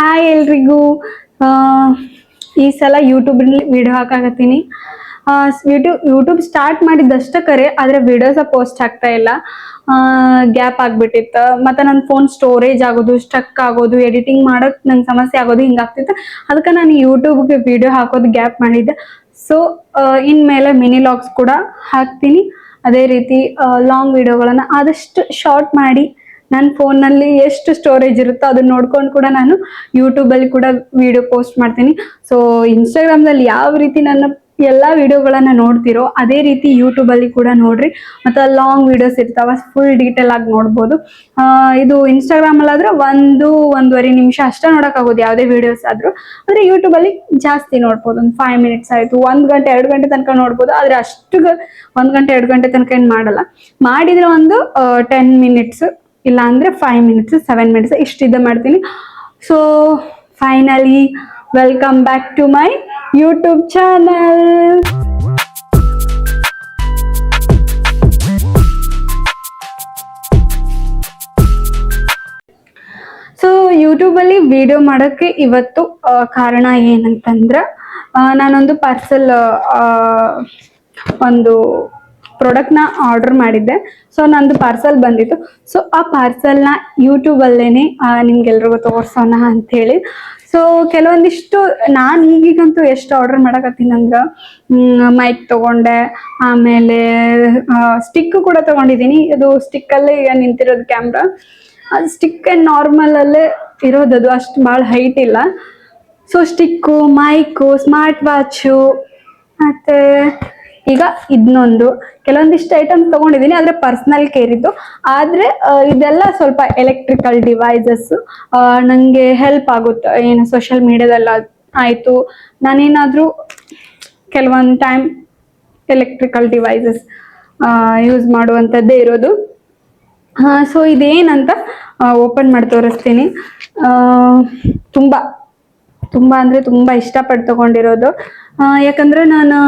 Hi ಎಲ್ರಿಗೂ. ಈ ಸಲ ಯೂಟ್ಯೂಬಲ್ಲಿ ವಿಡಿಯೋ ಹಾಕಾಕತ್ತೀನಿ. ಯೂಟ್ಯೂಬ್ ಯೂಟ್ಯೂಬ್ ಸ್ಟಾರ್ಟ್ ಮಾಡಿದ್ದಷ್ಟೇ ಕರೆ, ಆದರೆ ವಿಡಿಯೋಸ ಪೋಸ್ಟ್ ಆಗ್ತಾ ಇಲ್ಲ. ಗ್ಯಾಪ್ ಆಗಿಬಿಟ್ಟಿತ್ತು. ಮತ್ತು ನನ್ನ ಫೋನ್ ಸ್ಟೋರೇಜ್ ಆಗೋದು ಸ್ಟಕ್ ಆಗೋದು ಎಡಿಟಿಂಗ್ ಮಾಡೋಕೆ ನಂಗೆ ಸಮಸ್ಯೆ ಆಗೋದು ಹಿಂಗಾಗ್ತಿತ್ತು ಅದಕ್ಕೆ ನಾನು ಯೂಟ್ಯೂಬ್ಗೆ ವಿಡಿಯೋ ಹಾಕೋದು ಗ್ಯಾಪ್ ಮಾಡಿದ್ದೆ. ಸೊ ಇನ್ಮೇಲೆ ಮಿನಿ ಲಾಗ್ಸ್ ಕೂಡ ಹಾಕ್ತೀನಿ. ಅದೇ ರೀತಿ ಲಾಂಗ್ ವಿಡಿಯೋಗಳನ್ನು ಆದಷ್ಟು ಶಾರ್ಟ್ ಮಾಡಿ ನನ್ನ ಫೋನಲ್ಲಿ ಎಷ್ಟು ಸ್ಟೋರೇಜ್ ಇರುತ್ತೋ ಅದನ್ನ ನೋಡ್ಕೊಂಡು ಕೂಡ ನಾನು ಯೂಟ್ಯೂಬಲ್ಲಿ ಕೂಡ ವಿಡಿಯೋ ಪೋಸ್ಟ್ ಮಾಡ್ತೀನಿ. ಸೊ ಇನ್ಸ್ಟಾಗ್ರಾಮ್ದಲ್ಲಿ ಯಾವ ರೀತಿ ನನ್ನ ಎಲ್ಲ ವಿಡಿಯೋಗಳನ್ನು ನೋಡ್ತಿರೋ ಅದೇ ರೀತಿ ಯೂಟ್ಯೂಬಲ್ಲಿ ಕೂಡ ನೋಡ್ರಿ. ಮತ್ತು ಲಾಂಗ್ ವಿಡಿಯೋಸ್ ಇರ್ತಾವ ಫುಲ್ ಡೀಟೇಲ್ ಆಗಿ ನೋಡ್ಬೋದು. ಇದು ಆದ್ರೆ ಒಂದು, ಒಂದೂವರೆ ನಿಮಿಷ ಅಷ್ಟೇ ನೋಡೋಕ್ಕಾಗೋದು, ಯಾವುದೇ ವಿಡಿಯೋಸ್ ಆದರೂ. ಆದರೆ ಯೂಟ್ಯೂಬಲ್ಲಿ ಜಾಸ್ತಿ ನೋಡ್ಬೋದು, ಒಂದು ಫೈವ್ ಮಿನಿಟ್ಸ್ ಆಯಿತು, ಒಂದು ಗಂಟೆ, ಎರಡು ಗಂಟೆ ತನಕ ನೋಡ್ಬೋದು. ಆದರೆ ಅಷ್ಟು ಒಂದು ಗಂಟೆ, ಎರಡು ಗಂಟೆ ತನಕ ಏನು ಮಾಡಲ್ಲ. ಮಾಡಿದರೆ ಒಂದು ಟೆನ್ ಮಿನಿಟ್ಸ್ ಇಲ್ಲ ಅಂದರೆ ಫೈವ್ ಮಿನಿಟ್ಸ್ ಸೆವೆನ್ ಮಿನಿಟ್ಸ್ ಇಷ್ಟಿದ್ದ ಮಾಡ್ತೀನಿ. So finally welcome back to my YouTube channel so ಯೂಟ್ಯೂಬಲ್ಲಿ ವಿಡಿಯೋ ಮಾಡೋಕ್ಕೆ ಇವತ್ತು ಕಾರಣ ಏನಂತಂದ್ರೆ ನಾನೊಂದು ಪಾರ್ಸಲ್ ಒಂದು ಪ್ರಾಡಕ್ಟ್ನ ಆರ್ಡರ್ ಮಾಡಿದ್ದೆ. ಸೊ ನಂದು ಪಾರ್ಸಲ್ ಬಂದಿತ್ತು. ಸೊ ಆ ಪಾರ್ಸಲ್ನ ಯೂಟ್ಯೂಬಲ್ಲೇ ನಿಮ್ಗೆಲ್ರಿಗೂ ತೋರ್ಸೋಣ ಅಂಥೇಳಿ ಸೊ ಕೆಲವೊಂದಿಷ್ಟು ನಾನು ಈಗೀಗಂತೂ ಎಷ್ಟು ಆರ್ಡರ್ ಮಾಡಕತ್ತೀನಿ ಅಂದ್ರೆ ಮೈಕ್ ತಗೊಂಡೆ. ಆಮೇಲೆ ಸ್ಟಿಕ್ ಕೂಡ ತಗೊಂಡಿದ್ದೀನಿ. ಇದು ಸ್ಟಿಕ್ಕಲ್ಲೇ ಈಗ ನಿಂತಿರೋದು ಕ್ಯಾಮ್ರಾ ಅದು ಸ್ಟಿಕ್ ನಾರ್ಮಲ್ ಅಲ್ಲೇ ಇರೋದದು ಅಷ್ಟು ಭಾಳ ಹೈಟ್ ಇಲ್ಲ. So stick mic smart watch ಮತ್ತೆ ಈಗ ಇದನ್ನೊಂದು ಕೆಲವೊಂದಿಷ್ಟು ಐಟಮ್ ತಗೊಂಡಿದ್ದೀನಿ ಆದರೆ ಪರ್ಸ್ನಲ್ ಕೇರ್ ಇದ್ದು. ಆದರೆ ಇದೆಲ್ಲ ಸ್ವಲ್ಪ ಎಲೆಕ್ಟ್ರಿಕಲ್ ಡಿವೈಸಸ್ ನನಗೆ ಹೆಲ್ಪ್ ಆಗುತ್ತೆ. ಏನು ಸೋಷಿಯಲ್ ಮೀಡಿಯಾದಲ್ಲಿ ಆಯಿತು. ನಾನೇನಾದರೂ ಕೆಲವೊಂದು ಟೈಮ್ ಎಲೆಕ್ಟ್ರಿಕಲ್ ಡಿವೈಸಸ್ ಯೂಸ್ ಮಾಡುವಂಥದ್ದೇ ಇರೋದು. ಸೊ ಇದೇನಂತ ಓಪನ್ ಮಾಡಿ ತೋರಿಸ್ತೀನಿ. ತುಂಬ ತುಂಬ ಅಂದರೆ ತುಂಬ ಇಷ್ಟಪಟ್ಟು ತಗೊಂಡಿರೋದು. ಯಾಕಂದ್ರೆ ನಾನು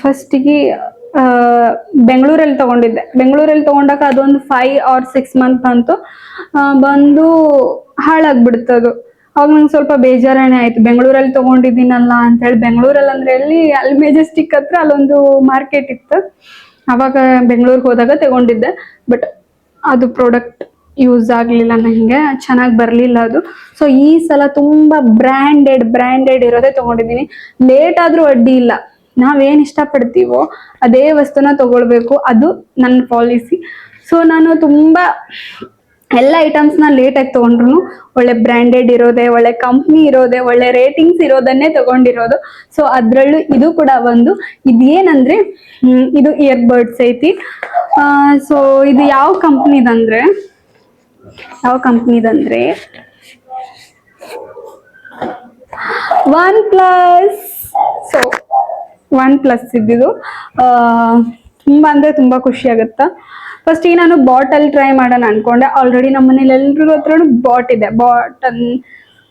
ಫಸ್ಟಿಗೆ ಬೆಂಗಳೂರಲ್ಲಿ ತಗೊಂಡಿದ್ದೆ. ಬೆಂಗಳೂರಲ್ಲಿ ತಗೊಂಡಾಗ ಅದೊಂದು ಫೈವ್ ಆರ್ ಸಿಕ್ಸ್ ಮಂತ್ ಬಂತು ಬಂದು ಹಾಳಾಗ್ಬಿಡ್ತು ಅದು. ಅವಾಗ ನಂಗೆ ಸ್ವಲ್ಪ ಬೇಜಾರಣೆ ಆಯ್ತು. ಬೆಂಗಳೂರಲ್ಲಿ ತಗೊಂಡಿದ್ದೀನಲ್ಲ ಅಂತೇಳಿ, ಬೆಂಗಳೂರಲ್ಲಿ ಅಂದ್ರೆ ಎಲ್ಲಿ, ಅಲ್ಲಿ ಮೆಜೆಸ್ಟಿಕ್ ಹತ್ರ ಅಲ್ಲೊಂದು ಮಾರ್ಕೆಟ್ ಇತ್ತು. ಅವಾಗ ಬೆಂಗಳೂರಿಗೆ ಹೋದಾಗ ತಗೊಂಡಿದ್ದೆ. ಬಟ್ ಅದು ಪ್ರಾಡಕ್ಟ್ ಯೂಸ್ ಆಗಲಿಲ್ಲ ನನಗೆ ಚೆನ್ನಾಗಿ ಬರಲಿಲ್ಲ ಅದು. ಸೊ ಈ ಸಲ ತುಂಬ ಬ್ರ್ಯಾಂಡೆಡ್ ಬ್ರ್ಯಾಂಡೆಡ್ ಇರೋದೇ ತಗೊಂಡಿದ್ದೀನಿ. ಲೇಟ್ ಆದರೂ ಅಡ್ಡಿ ಇಲ್ಲ. ನಾವೇನು ಇಷ್ಟಪಡ್ತೀವೋ ಅದೇ ವಸ್ತುನ ತಗೊಳ್ಬೇಕು. ಅದು ನನ್ನ ಪಾಲಿಸಿ. ಸೊ ನಾನು ತುಂಬ ಎಲ್ಲ ಐಟಮ್ಸ್ನ ಲೇಟಾಗಿ ತೊಗೊಂಡ್ರು ಒಳ್ಳೆ ಬ್ರ್ಯಾಂಡೆಡ್ ಇರೋದೆ, ಒಳ್ಳೆ ಕಂಪ್ನಿ ಇರೋದೆ, ಒಳ್ಳೆ ರೇಟಿಂಗ್ಸ್ ಇರೋದನ್ನೇ ತಗೊಂಡಿರೋದು. ಸೊ ಅದರಲ್ಲೂ ಇದು ಕೂಡ ಒಂದು. ಇದು ಏನಂದ್ರೆ ಇದು ಇಯರ್ಬಡ್ಸ್ ಐತಿ. ಸೊ ಇದು ಯಾವ ಕಂಪ್ನಿದಂದ್ರೆ ಯಾವ ಕಂಪ್ನಿದಂದ್ರೆ ಒನ್ ಪ್ಲಸ್ ಒನ್ ಪ್ಲಸ್ ಇದ್ದಿದ್ದು. ತುಂಬ ಅಂದರೆ ತುಂಬ ಖುಷಿ ಆಗುತ್ತಾ? ಫಸ್ಟಿಗೆ ನಾನು ಬಾಟಲ್ ಟ್ರೈ ಮಾಡೋಣ ಅನ್ಕೊಂಡೆ. ಆಲ್ರೆಡಿ ನಮ್ಮ ಮನೇಲಿ ಎಲ್ರಿಗೂ ಹತ್ರ ಬಾಟ್ ಇದೆ. ಬಾಟ್ ಅನ್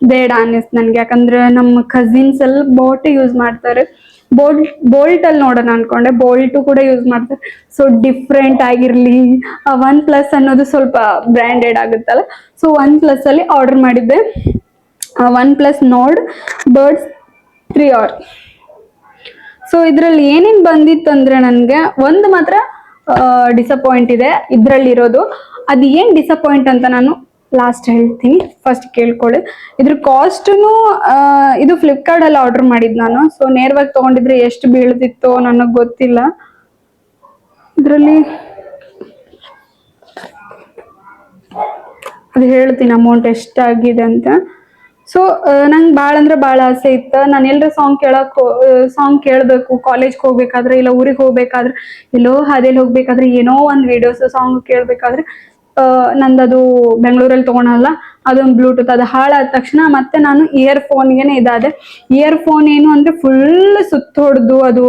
ಬೇಡ ಅನ್ನಿಸ್ತು ನನಗೆ. ಯಾಕಂದ್ರೆ ನಮ್ಮ ಕಸಿನ್ಸ್ ಎಲ್ಲ ಬಾಟ್ ಯೂಸ್ ಮಾಡ್ತಾರೆ. ಬೋಲ್ಟ್ ಬೋಲ್ಟಲ್ಲಿ ನೋಡೋಣ ಅನ್ಕೊಂಡೆ. ಬೋಲ್ಟು ಕೂಡ ಯೂಸ್ ಮಾಡ್ತಾರೆ. ಸೊ ಡಿಫ್ರೆಂಟ್ ಆಗಿರಲಿ. ಒನ್ ಪ್ಲಸ್ ಅನ್ನೋದು ಸ್ವಲ್ಪ ಬ್ರ್ಯಾಂಡೆಡ್ ಆಗುತ್ತಲ್ಲ. ಸೊ ಒನ್ ಪ್ಲಸ್ಸಲ್ಲಿ ಆರ್ಡರ್ ಮಾಡಿದ್ದೆ. One plus Nord buds three R so ಇದರಲ್ಲಿ ಏನೇನ್ ಬಂದಿತ್ತು ಅಂದ್ರೆ ನನಗೆ ಒಂದು ಮಾತ್ರ ಡಿಸಪಾಯಿಂಟ್ ಇದೆ ಇದರಲ್ಲಿ ಇರೋದು ಅದು ಏನ್ ಡಿಸಪಾಯಿಂಟ್ ಅಂತ ನಾನು ಲಾಸ್ಟ್ ಹೇಳ್ತೀನಿ. ಫಸ್ಟ್ ಕೇಳ್ಕೊಳ್ಳಿ. ಇದ್ರ ಕಾಸ್ಟ್ನು ಇದು ಫ್ಲಿಪ್ಕಾರ್ಟ್ ಅಲ್ಲಿ ಆರ್ಡರ್ ಮಾಡಿದ್ ನಾನು. ಸೊ ನೇರವಾಗಿ ತಗೊಂಡಿದ್ರೆ ಎಷ್ಟು ಬೀಳ್ತಿತ್ತೋ ನನಗೆ ಗೊತ್ತಿಲ್ಲ. ಇದರಲ್ಲಿ ಅದು ಹೇಳ್ತೀನಿ ಅಮೌಂಟ್ ಎಷ್ಟಾಗಿದೆ ಅಂತ. ಸೊ ನಂಗೆ ಭಾಳ ಅಂದ್ರೆ ಭಾಳ ಆಸೆ ಇತ್ತ. ನಾನು ಎಲ್ಲರ ಸಾಂಗ್ ಕೇಳಕ್ ಸಾಂಗ್ ಕೇಳಬೇಕು ಕಾಲೇಜ್ಗೆ ಹೋಗ್ಬೇಕಾದ್ರೆ, ಇಲ್ಲ ಊರಿಗೆ ಹೋಗ್ಬೇಕಾದ್ರೆ, ಎಲ್ಲೋ ಹಾದಿಯಲ್ಲಿ ಹೋಗ್ಬೇಕಾದ್ರೆ, ಏನೋ ಒಂದು ವಿಡಿಯೋಸ್ ಸಾಂಗ್ ಕೇಳಬೇಕಾದ್ರೆ ನಂದದು ಬೆಂಗಳೂರಲ್ಲಿ ತೊಗೊಳಲ್ಲ ಅದೊಂದು ಬ್ಲೂಟೂತ್ ಅದು ಹಾಳಾದ ತಕ್ಷಣ ಮತ್ತೆ ನಾನು ಇಯರ್ ಫೋನ್ಗೆನೆ ಇದಾದೆ. ಇಯರ್ ಫೋನ್ ಏನು ಅಂದ್ರೆ ಫುಲ್ ಸುತ್ತ ಹೊಡೆದು ಅದು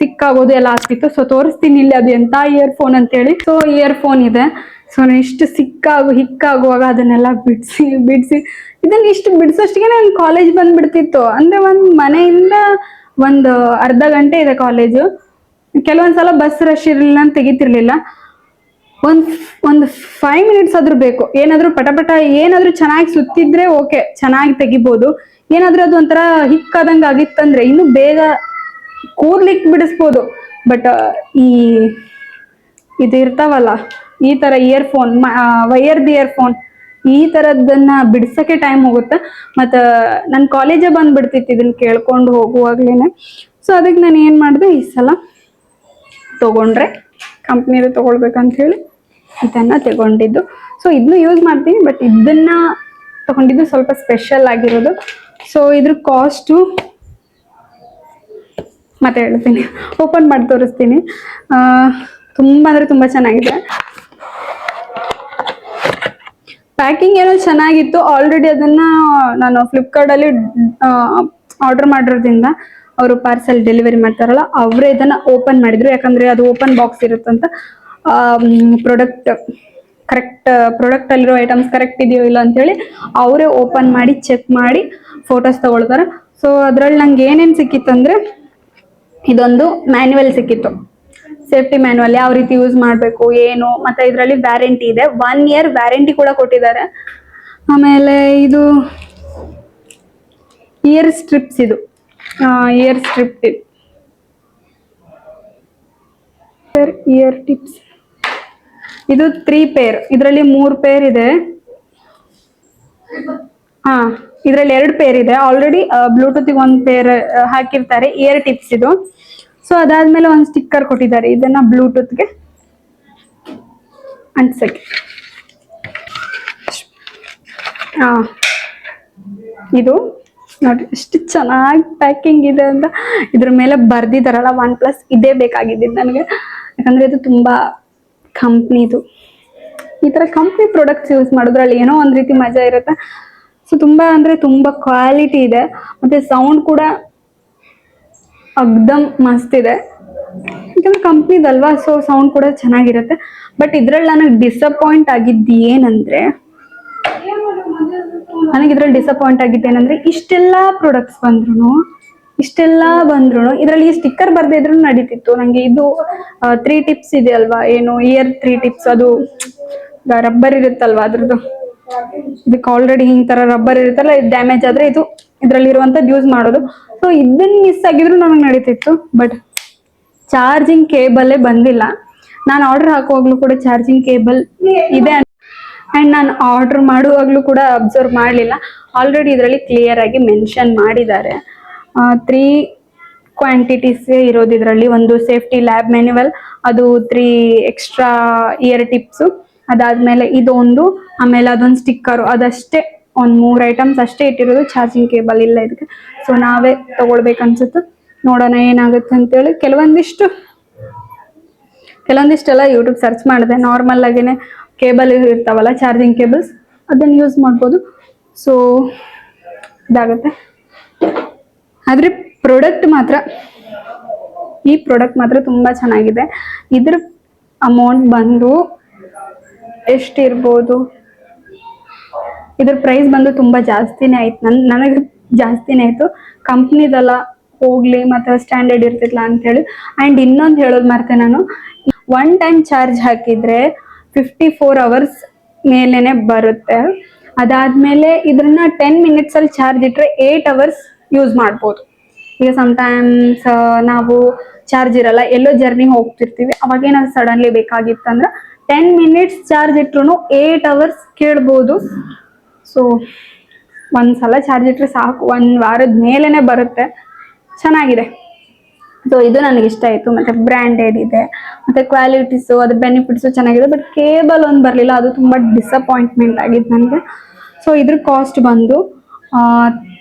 ಸಿಕ್ಕಾಗೋದು ಎಲ್ಲ ಆಗ್ತಿತ್ತು. ಸೊ ತೋರಿಸ್ತೀನಿ ಇಲ್ಲಿ ಅದು ಎಂತ ಇಯರ್ ಫೋನ್ ಅಂತೇಳಿ. ಸೊ ಇಯರ್ ಫೋನ್ ಇದೆ. ಸೊ ನಾನು ಇಷ್ಟು ಸಿಕ್ಕಾಗು, ಹಿಕ್ಕಾಗುವಾಗ ಅದನ್ನೆಲ್ಲ ಬಿಡಿಸಿ ಬಿಡಿಸಿ ಇದನ್ನ ಇಷ್ಟು ಬಿಡಿಸೋಷ್ಟಿಗೆ ನಾನು ಕಾಲೇಜ್ ಬಂದ್ಬಿಡ್ತಿತ್ತು. ಅಂದ್ರೆ ಒಂದು ಮನೆಯಿಂದ ಒಂದು ಅರ್ಧ ಗಂಟೆ ಇದೆ ಕಾಲೇಜು ಕೆಲವೊಂದ್ಸಲ ಬಸ್ ರಶ್ ಇರಲಿಲ್ಲ ಅಂತ ತೆಗಿತಿರ್ಲಿಲ್ಲ. ಒಂದ್ ಒಂದು ಫೈವ್ ಮಿನಿಟ್ಸ್ ಆದ್ರೂ ಬೇಕು. ಏನಾದ್ರೂ ಪಟಪಟ ಪಟ ಏನಾದ್ರೂ ಚೆನ್ನಾಗಿ ಸುತ್ತಿದ್ರೆ ಓಕೆ ಚೆನ್ನಾಗಿ ತೆಗಿಬೋದು. ಏನಾದ್ರೂ ಅದು ಒಂಥರ ಹಿಕ್ಕಾದಂಗ ಆಗಿತ್ತಂದ್ರೆ ಇನ್ನು ಬೇಗ ಕೂರ್ಲಿಕ್ಕೆ ಬಿಡಿಸ್ಬೋದು. ಬಟ್ ಈ, ಇದು ಇರ್ತಾವಲ್ಲ, ಈ ತರ ಇಯರ್ಫೋನ್ ವೈಯರ್ದ್ ಇಯರ್ಫೋನ್ ಈ ತರದನ್ನ ಬಿಡ್ಸಕ್ಕೆ ಟೈಮ್ ಹೋಗುತ್ತೆ. ಮತ್ತ ನನ್ನ ಕಾಲೇಜೇ ಬಂದ್ಬಿಡ್ತಿತ್ತು ಇದನ್ನ ಕೇಳ್ಕೊಂಡು ಹೋಗುವಾಗ್ಲೇನೆ. ಸೊ ಅದಕ್ಕೆ ನಾನು ಏನ್ ಮಾಡಿದೆ, ಈ ಸಲ ತಗೊಂಡ್ರೆ ಕಂಪ್ನಿದು ತಗೊಳ್ಬೇಕಂತ ಹೇಳಿ ಇದನ್ನ ತಗೊಂಡಿದ್ದು. ಸೊ ಇದನ್ನು ಯೂಸ್ ಮಾಡ್ತೀನಿ ಬಟ್ ಇದನ್ನ ತಗೊಂಡಿದ್ದು ಸ್ವಲ್ಪ ಸ್ಪೆಷಲ್ ಆಗಿರೋದು. ಸೊ ಇದ್ರ ಕಾಸ್ಟು ಮತ್ತೆ ಹೇಳ್ತೀನಿ. ಓಪನ್ ಮಾಡಿ ತೋರಿಸ್ತೀನಿ. ತುಂಬಾ ಅಂದ್ರೆ ತುಂಬಾ ಚೆನ್ನಾಗಿದೆ. ಪ್ಯಾಕಿಂಗ್ ಏನೋ ಚೆನ್ನಾಗಿತ್ತು. ಆಲ್ರೆಡಿ ಅದನ್ನ ನಾನು ಫ್ಲಿಪ್ಕಾರ್ಟ್ ಅಲ್ಲಿ ಆರ್ಡರ್ ಮಾಡಿರೋದ್ರಿಂದ ಅವರು ಪಾರ್ಸೆಲ್ ಡೆಲಿವರಿ ಮಾಡ್ತಾರಲ್ಲ, ಅವರೇ ಇದನ್ನ ಓಪನ್ ಮಾಡಿದ್ರು. ಯಾಕಂದ್ರೆ ಅದು ಓಪನ್ ಬಾಕ್ಸ್ ಇರುತ್ತಂತ. ಪ್ರಾಡಕ್ಟ್ ಕರೆಕ್ಟ್ ಪ್ರಾಡಕ್ಟ್ ಅಲ್ಲಿರೋ ಐಟಮ್ಸ್ ಕರೆಕ್ಟ್ ಇದೆಯೋ ಇಲ್ಲ ಅಂತೇಳಿ ಅವರೇ ಓಪನ್ ಮಾಡಿ ಚೆಕ್ ಮಾಡಿ ಫೋಟೋಸ್ ತಗೊಳ್ತಾರೆ. ಸೊ ಅದ್ರಲ್ಲಿ ನಂಗೆ ಏನೇನು ಸಿಕ್ಕಿತ್ತಂದ್ರೆ, ಇದೊಂದು ಮ್ಯಾನ್ಯುವಲ್ ಸಿಕ್ಕಿತ್ತು. ಸೇಫ್ಟಿ ಮ್ಯಾನ್ಯಲ್ ಯಾವ ರೀತಿ ಯೂಸ್ ಮಾಡಬೇಕು, ಏನು, ಮತ್ತೆ ಇದರಲ್ಲಿ ವ್ಯಾರಂಟಿ ಇದೆ. ಒನ್ ಇಯರ್ ವ್ಯಾರಂಟಿ ಕೂಡ ಕೊಟ್ಟಿದ್ದಾರೆ. ಆಮೇಲೆ ಇದು ಇಯರ್ ಸ್ಟ್ರಿಪ್ಸ್ ಇದು. ಇಯರ್ ಸ್ಟ್ರಿಪ್ ಇಯರ್ ಟಿಪ್ಸ್ ಇದು ತ್ರೀ ಪೇರ್ ಇದರಲ್ಲಿ ಮೂರು ಪೇರ್ ಇದೆ. ಹಾ ಇದರಲ್ಲಿ ಎರಡು ಪೇರ್ ಇದೆ. ಆಲ್ರೆಡಿ ಬ್ಲೂಟೂತ್ ಒಂದು ಪೇರ್ ಹಾಕಿರ್ತಾರೆ. ಇಯರ್ ಟಿಪ್ಸ್ ಇದು. ಸೊ ಅದಾದ್ಮೇಲೆ ಒಂದು ಸ್ಟಿಕ್ಕರ್ ಕೊಟ್ಟಿದ್ದಾರೆ. ಇದನ್ನ ಬ್ಲೂಟೂತ್ಗೆ ಅಂಟ್ಸಕ್ಕೆ. ಹಾ ಇದು ನೋಡಿ, ಎಷ್ಟು ಚೆನ್ನಾಗಿ ಪ್ಯಾಕಿಂಗ್ ಇದೆ ಅಂತ. ಇದ್ರ ಮೇಲೆ ಬರ್ದಿದಾರಲ್ಲ ಒನ್ ಪ್ಲಸ್ ಇದೇ ಬೇಕಾಗಿದ್ದು ನನಗೆ. ಯಾಕಂದ್ರೆ ಇದು ತುಂಬಾ ಕಂಪ್ನಿದು. ಈ ತರ ಕಂಪ್ನಿ ಪ್ರಾಡಕ್ಟ್ಸ್ ಯೂಸ್ ಮಾಡೋದ್ರಲ್ಲಿ ಏನೋ ಒಂದ್ ರೀತಿ ಮಜಾ ಇರುತ್ತೆ. ಸೊ ತುಂಬಾ ಅಂದ್ರೆ ತುಂಬಾ ಕ್ವಾಲಿಟಿ ಇದೆ. ಮತ್ತೆ ಸೌಂಡ್ ಕೂಡ ಅಗ್ದಮ್ ಮಸ್ತ್ ಇದೆ. ಯಾಕಂದ್ರೆ ಕಂಪ್ನಿದಲ್ವಾ ಸೊ ಸೌಂಡ್ ಕೂಡ ಚೆನ್ನಾಗಿರುತ್ತೆ. ಬಟ್ ಇದ್ರಲ್ಲಿ ನನಗೆ ಡಿಸಪಾಯಿಂಟ್ ಆಗಿದ್ದು ಏನಂದ್ರೆ, ನನಗೆ ಇದ್ರಲ್ಲಿ ಡಿಸಪಾಯಿಂಟ್ ಆಗಿದ್ದು ಏನಂದ್ರೆ, ಇಷ್ಟೆಲ್ಲ ಪ್ರಾಡಕ್ಟ್ಸ್ ಬಂದ್ರು ಇಷ್ಟೆಲ್ಲ ಬಂದ್ರು ಇದರಲ್ಲಿ ಈ ಸ್ಟಿಕ್ಕರ್ ಬರ್ದೇ ಇದ್ರು ನಡೀತಿತ್ತು. ನಂಗೆ ಇದು ತ್ರೀ ಟಿಪ್ಸ್ ಇದೆ ಅಲ್ವಾ, ಏನು ಇಯರ್ ತ್ರೀ ಟಿಪ್ಸ್ ಅದು ರಬ್ಬರ್ ಇರುತ್ತಲ್ವಾ ಅದ್ರದ್ದು. ಇದಕ್ಕೆ ಆಲ್ರೆಡಿ ಹಿಂಗ್ ತರ ರಬ್ಬರ್ ಇರುತ್ತಲ್ಲ, ಇದು ಡ್ಯಾಮೇಜ್ ಆದ್ರೆ ಇದು ಇದ್ರಲ್ಲಿ ಯೂಸ್ ಮಾಡೋದು. ಸೊ ಇದನ್ನ ಮಿಸ್ ಆಗಿದ್ರು ನನಗೆ ನಡೀತಿತ್ತು ಬಟ್ ಚಾರ್ಜಿಂಗ್ ಕೇಬಲ್ಲೇ ಬಂದಿಲ್ಲ. ನಾನು ಆರ್ಡರ್ ಹಾಕುವಾಗ್ಲೂ ಕೂಡ ಚಾರ್ಜಿಂಗ್ ಕೇಬಲ್ ಇದೆ ಅಂಡ್ ನಾನು ಆರ್ಡರ್ ಮಾಡುವಾಗ್ಲೂ ಕೂಡ ಅಬ್ಸರ್ವ್ ಮಾಡಲಿಲ್ಲ. ಆಲ್ರೆಡಿ ಇದರಲ್ಲಿ ಕ್ಲಿಯರ್ ಆಗಿ ಮೆನ್ಷನ್ ಮಾಡಿದ್ದಾರೆ. ತ್ರೀ ಕ್ವಾಂಟಿಟೀಸ್ ಇರೋದು ಇದರಲ್ಲಿ. ಒಂದು ಸೇಫ್ಟಿ ಲ್ಯಾಬ್ ಮ್ಯಾನ್ಯುವಲ್ ಅದು ತ್ರೀ ಎಕ್ಸ್ಟ್ರಾ ಇಯರ್ ಟಿಪ್ಸು ಅದಾದ್ಮೇಲೆ ಇದೊಂದು, ಆಮೇಲೆ ಅದೊಂದು ಸ್ಟಿಕ್ಕರು ಅದಷ್ಟೇ ಒಂದು ಮೂರು ಐಟಮ್ಸ್ ಅಷ್ಟೇ ಇಟ್ಟಿರೋದು ಚಾರ್ಜಿಂಗ್ ಕೇಬಲ್ ಇಲ್ಲ ಇದಕ್ಕೆ. ಸೊ ನಾವೇ ತಗೊಳ್ಬೇಕನ್ಸುತ್ತೆ. ನೋಡೋಣ ಏನಾಗುತ್ತೆ ಅಂತೇಳಿ. ಕೆಲವೊಂದಿಷ್ಟು, ಕೆಲವೊಂದಿಷ್ಟೆಲ್ಲ ಯೂಟ್ಯೂಬ್ ಸರ್ಚ್ ಮಾಡಿದೆ. ನಾರ್ಮಲ್ ಆಗೇನೆ ಕೇಬಲ್ ಇರ್ತಾವಲ್ಲ ಚಾರ್ಜಿಂಗ್ ಕೇಬಲ್ಸ್ ಅದನ್ನು ಯೂಸ್ ಮಾಡ್ಬೋದು. ಸೊ ಇದಾಗುತ್ತೆ. ಆದರೆ ಪ್ರಾಡಕ್ಟ್ ಮಾತ್ರ, ಈ ಪ್ರಾಡಕ್ಟ್ ಮಾತ್ರ ತುಂಬ ಚೆನ್ನಾಗಿದೆ. ಇದ್ರ ಅಮೌಂಟ್ ಬಂದು ಎಷ್ಟಿರ್ಬೋದು? ಇದ್ರ ಪ್ರೈಸ್ ಬಂದು ತುಂಬಾ ಜಾಸ್ತಿನೇ ಆಯ್ತು. ನನ್, ನನಗೆ ಜಾಸ್ತಿನೇ ಆಯ್ತು. ಕಂಪ್ನಿದೆಲ್ಲ ಹೋಗ್ಲಿ, ಮತ್ತೆ ಸ್ಟ್ಯಾಂಡರ್ಡ್ ಇರ್ತಿಲ್ಲ ಅಂತೇಳಿ ಅಂಡ್ ಇನ್ನೊಂದು ಹೇಳೋದು ಮರ್ತೆ ನಾನು. ಒನ್ ಟೈಮ್ ಚಾರ್ಜ್ ಹಾಕಿದ್ರೆ ಫಿಫ್ಟಿ ಫೋರ್ ಅವರ್ಸ್ ಮೇಲೆನೆ ಬರುತ್ತೆ. ಅದಾದ್ಮೇಲೆ ಇದನ್ನ ಟೆನ್ ಮಿನಿಟ್ಸ್ ಅಲ್ಲಿ ಚಾರ್ಜ್ ಇಟ್ರೆ ಏಟ್ ಅವರ್ಸ್ ಯೂಸ್ ಮಾಡ್ಬೋದು. ಈಗ ಸಮ್ಟೈಮ್ಸ್ ನಾವು ಚಾರ್ಜ್ ಇರಲ್ಲ, ಎಲ್ಲೋ ಜರ್ನಿ ಹೋಗ್ತಿರ್ತೀವಿ. ಅವಾಗ ಏನಾದ್ರು ಸಡನ್ಲಿ ಬೇಕಾಗಿತ್ತಂದ್ರೆ ಟೆನ್ ಮಿನಿಟ್ಸ್ ಚಾರ್ಜ್ ಇಟ್ರು ಏಟ್ ಅವರ್ಸ್ ಕೇಳ್ಬೋದು. ಸೊ ಒಂದ್ಸಲ ಚಾರ್ಜ್ ಇಟ್ಟರೆ ಸಾಕು. ಒಂದು ವಾರದ ಮೇಲೇ ಬರುತ್ತೆ. ಚೆನ್ನಾಗಿದೆ. ಸೊ ಇದು ನನಗೆ ಇಷ್ಟ ಆಯಿತು. ಮತ್ತೆ ಬ್ರ್ಯಾಂಡೆಡ್ ಇದೆ. ಮತ್ತೆ ಕ್ವಾಲಿಟೀಸು ಅದ್ರ ಬೆನಿಫಿಟ್ಸು ಚೆನ್ನಾಗಿದೆ. ಬಟ್ ಕೇಬಲ್ ಒಂದು ಬರಲಿಲ್ಲ. ಅದು ತುಂಬ ಡಿಸಪಾಯಿಂಟ್ಮೆಂಟ್ ಆಗಿತ್ತು ನನಗೆ. ಸೊ ಇದ್ರ ಕಾಸ್ಟ್ ಬಂದು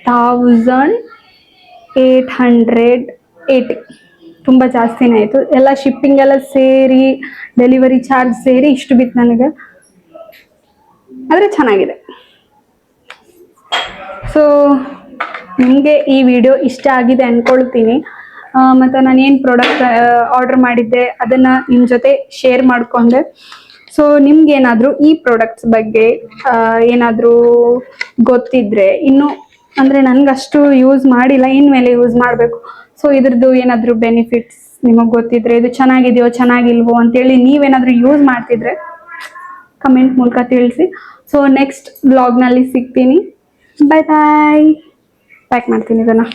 ಥೌಸಂಡ್ ಏಯ್ಟ್ ಹಂಡ್ರೆಡ್ ಏಯ್ಟಿ ತುಂಬ ಜಾಸ್ತಿನೇ ಆಯಿತು. ಎಲ್ಲ ಶಿಪ್ಪಿಂಗ್ ಎಲ್ಲ ಸೇರಿ ಡೆಲಿವರಿ ಚಾರ್ಜ್ ಸೇರಿ ಇಷ್ಟು ಬಿತ್ತು ನನಗೆ. ಆದರೆ ಚೆನ್ನಾಗಿದೆ. ಸೊ ನಿಮಗೆ ಈ ವಿಡಿಯೋ ಇಷ್ಟ ಆಗಿದೆ ಅಂದ್ಕೊಳ್ತೀನಿ ಮತ್ತು ಮತ್ತೆ ನಾನು ಏನು ಪ್ರಾಡಕ್ಟ್ ಆರ್ಡರ್ ಮಾಡಿದ್ದೆ ಅದನ್ನು ನಿಮ್ಮ ಜೊತೆ ಶೇರ್ ಮಾಡಿಕೊಂಡೆ. ಸೊ ನಿಮ್ಗೇನಾದರೂ ಈ ಪ್ರಾಡಕ್ಟ್ಸ್ ಬಗ್ಗೆ ಏನಾದರೂ ಗೊತ್ತಿದ್ರೆ, ಇನ್ನು ಅಂದರೆ ನನಗಷ್ಟು ಯೂಸ್ ಮಾಡಿಲ್ಲ ಇನ್ಮೇಲೆ ಯೂಸ್ ಮಾಡಬೇಕು. ಸೊ ಇದ್ರದ್ದು ಏನಾದರೂ ಬೆನಿಫಿಟ್ಸ್ ನಿಮಗೆ ಗೊತ್ತಿದ್ರೆ, ಇದು ಚೆನ್ನಾಗಿದೆಯೋ, ಚೆನ್ನಾಗಿಲ್ವೋ ಅಂತೇಳಿ ನೀವೇನಾದರೂ ಯೂಸ್ ಮಾಡ್ತಿದ್ರೆ ಕಮೆಂಟ್ ಮೂಲಕ ತಿಳಿಸಿ. ಸೊ ನೆಕ್ಸ್ಟ್ ಬ್ಲಾಗ್ನಲ್ಲಿ ಸಿಗ್ತೀನಿ. ಬಾಯ್ ಬಾಯ್ ಪ್ಯಾಕ್ ಮಾಡ್ತೀನಿ ಇದನ್ನು.